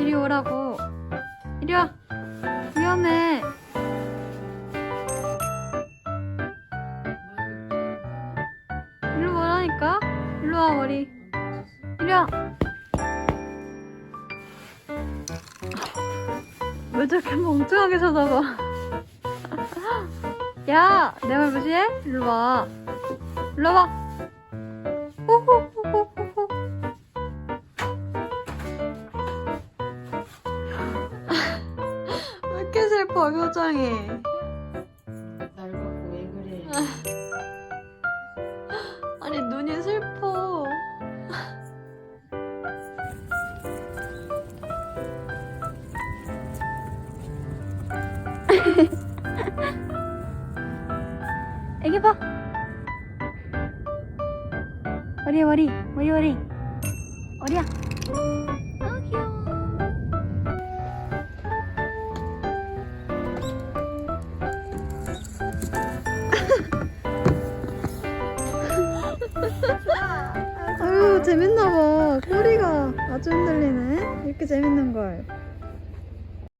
이리 오라고. 이리 와. 위험해. 일로 오라니까. 일로 와 머리. 이리 와. 왜 저렇게 멍청하게 쳐다봐? 야, 내 말 무시해? 일로 와. 일로 와. 왜 이렇게 슬퍼 표정이? 날 갖고 왜 그래? 아니 눈이 슬퍼. 애기 봐. 머리 머리 머리 머리 머리야. 아 귀여워. 재밌나 봐. 꼬리가 아주 흔들리네. 이렇게 재밌는 걸